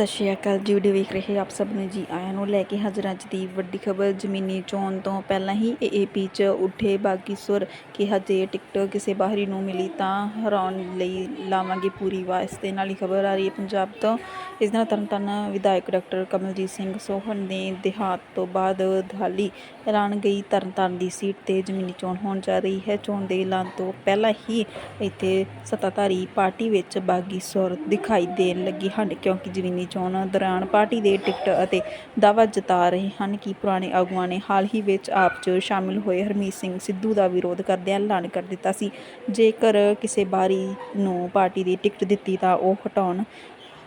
ਸਤਿ ਸ਼੍ਰੀ ਅਕਾਲ ਜੀ, ਵੀਡੀਓ ਵੇਖ ਰਹੇ ਆਪ ਸਭ ਨੂੰ ਜੀ ਆਇਆਂ ਨੂੰ ਲੈ ਕੇ ਹਾਜ਼ਰ ਅੱਜ ਦੀ ਵੱਡੀ ਖਬਰ। ਜ਼ਮੀਨੀ ਚੋਣ ਤੋਂ ਪਹਿਲਾਂ ਹੀ ਏਏਪੀ 'ਚ ਉੱਠੇ ਬਾਗੀ ਸੁਰ ਕਿ ਹਜੇ ਟਿਕਟ ਕਿਸੇ ਬਾਹਰੀ ਨੂੰ ਮਿਲੀ ਤਾਂ ਹਰਾਉਣ ਲਈ ਲਾਵਾਂਗੇ ਪੂਰੀ ਵਾਇਸ ਦੇ ਨਾਲ ਹੀ ਖਬਰ ਆ ਰਹੀ ਹੈ ਪੰਜਾਬ ਤੋਂ। ਇਸ ਨਾਲ ਤਰਨਤਾਰਨ ਵਿਧਾਇਕ ਡਾਕਟਰ ਕਮਲਜੀਤ ਸਿੰਘ ਸੋਹਣ ਨੇ ਦੇਹਾਤ ਤੋਂ ਬਾਅਦ ਦਿਹਾਲੀ ਐਲਾਨ ਗਈ ਤਰਨਤਾਰਨ ਦੀ ਸੀਟ ਤੇ ਜ਼ਮੀਨੀ ਚੋਣ ਹੋਣ ਜਾ ਰਹੀ ਹੈ। ਚੋਣ ਦੇ ਐਲਾਨ ਤੋਂ ਪਹਿਲਾਂ ਹੀ ਇੱਥੇ ਸੱਤਾਧਾਰੀ ਪਾਰਟੀ ਵਿੱਚ ਬਾਗੀ ਸੁਰ ਦਿਖਾਈ ਦੇਣ ਲੱਗੇ ਹਨ ਕਿਉਂਕਿ ਜ਼ਮੀਨੀ ਚੋਣ ਦੌਰਾਨ ਪਾਰਟੀ ਦੇ ਟਿਕਟ ਅਤੇ ਦਾਅਵਾ ਜਤਾ ਰਹੇ ਹਨ ਕਿ ਪੁਰਾਣੇ ਆਗੂਆਂ ਨੇ ਹਾਲ ਹੀ ਵਿੱਚ ਆਪ 'ਚ ਸ਼ਾਮਿਲ ਹੋਏ ਹਰਮੀਤ ਸਿੰਘ ਸਿੱਧੂ ਦਾ ਵਿਰੋਧ ਕਰਦਿਆਂ ਐਲਾਨ ਕਰ ਦਿੱਤਾ ਸੀ। ਜੇਕਰ ਕਿਸੇ ਬਾਰੀ ਨੂੰ ਪਾਰਟੀ ਦੀ ਟਿਕਟ ਦਿੱਤੀ ਤਾਂ ਉਹ ਹਟਾਉਣ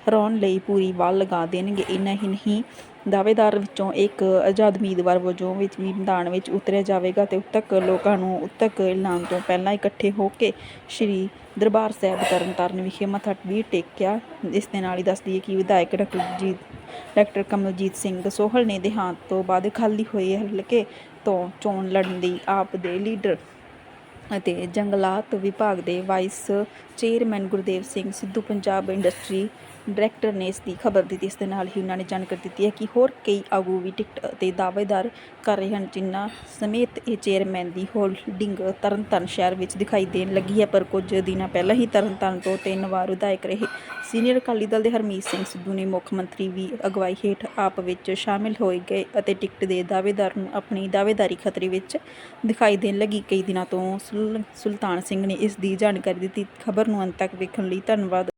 ਹਰਾਉਣ ਲਈ ਪੂਰੀ ਵਾਲ ਲਗਾ ਦੇਣਗੇ। ਇੰਨਾ ਹੀ ਨਹੀਂ, ਦਾਅਵੇਦਾਰ ਵਿੱਚੋਂ ਇੱਕ ਆਜ਼ਾਦ ਉਮੀਦਵਾਰ ਵਜੋਂ ਵਿੱਚ ਵੀ ਮੈਦਾਨ ਵਿੱਚ ਉਤਰਿਆ ਜਾਵੇਗਾ ਤੇ ਉਤਕ ਲੋਕਾਂ ਨੂੰ ਉਤਕ ਐਲਾਨ ਤੋਂ ਪਹਿਲਾਂ ਇਕੱਠੇ ਹੋ ਕੇ ਸ਼੍ਰੀ ਦਰਬਾਰ ਸਾਹਿਬ ਤਰਨਤਾਰਨ ਵਿਖੇ ਮੱਥਾ ਵੀ ਟੇਕਿਆ। ਇਸ ਦੇ ਨਾਲ ਹੀ ਦੱਸ ਦਈਏ ਕਿ ਵਿਧਾਇਕ ਡਾਕਟਰ ਜੀਤ ਡਾਕਟਰ ਕਮਲਜੀਤ ਸਿੰਘ ਸੋਹਲ ਨੇ ਦੇਹਾਂਤ ਤੋਂ ਬਾਅਦ ਖਾਲੀ ਹੋਏ ਹਲਕੇ ਤੋਂ ਚੋਣ ਲੜਨ ਦੀ ਆਪ ਦੇ ਲੀਡਰ ਅਤੇ ਜੰਗਲਾਤ ਵਿਭਾਗ ਦੇ vice chairman Gurdev Singh Sidhu, Punjab industry director ਨੇ ਇਸ ਦੀ ਖਬਰ ਦਿੱਤੀ। ਇਸ ਦੇ ਨਾਲ ਹੀ ਉਹਨਾਂ ਨੇ ਜਾਣਕਾਰੀ ਦਿੱਤੀ ਹੈ ਕਿ ਹੋਰ ਕਈ ਆਗੂ ਵੀ ਟਿਕਟ ਅਤੇ ਦਾਅਵੇਦਾਰ ਕਰ ਰਹੇ ਹਨ, ਜਿਨ੍ਹਾਂ ਸਮੇਤ ਇਹ ਚੇਅਰਮੈਨ ਦੀ ਹੋਲਡਿੰਗ ਤਰਨਤਾਰਨ ਸ਼ਹਿਰ ਵਿੱਚ ਦਿਖਾਈ ਦੇਣ ਲੱਗੀ ਹੈ। ਪਰ ਕੁਝ ਦਿਨਾਂ ਪਹਿਲਾਂ ਹੀ ਤਰਨਤਾਰਨ ਤੋਂ ਤਿੰਨ ਵਾਰ ਵਿਧਾਇਕ ਰਹੇ। ਸੀਨੀਅਰ ਅਕਾਲੀ ਦਲ ਦੇ ਹਰਮੀਤ ਸਿੰਘ ਸਿੱਧੂ ਨੇ ਮੁੱਖ ਮੰਤਰੀ ਵੀ ਅਗਵਾਈ ਹੇਠ ਆਪ ਵਿੱਚ ਸ਼ਾਮਿਲ ਹੋਏ ਗਏ ਅਤੇ ਟਿਕਟ ਦੇ ਦਾਅਵੇਦਾਰ ਨੂੰ ਆਪਣੀ ਦਾਅਵੇਦਾਰੀ ਖਤਰੇ ਵਿੱਚ ਦਿਖਾਈ ਦੇਣ ਲੱਗੀ। ਕਈ ਦਿਨਾਂ ਤੋਂ ਸੁਲ- ਸੁਲਤਾਨ ਸਿੰਘ ਨੇ ਇਸ ਦੀ ਜਾਣਕਾਰੀ ਦਿੱਤੀ। ਖਬਰ ਨੂੰ ਅੰਤ ਤੱਕ ਵੇਖਣ ਲਈ ਧੰਨਵਾਦ।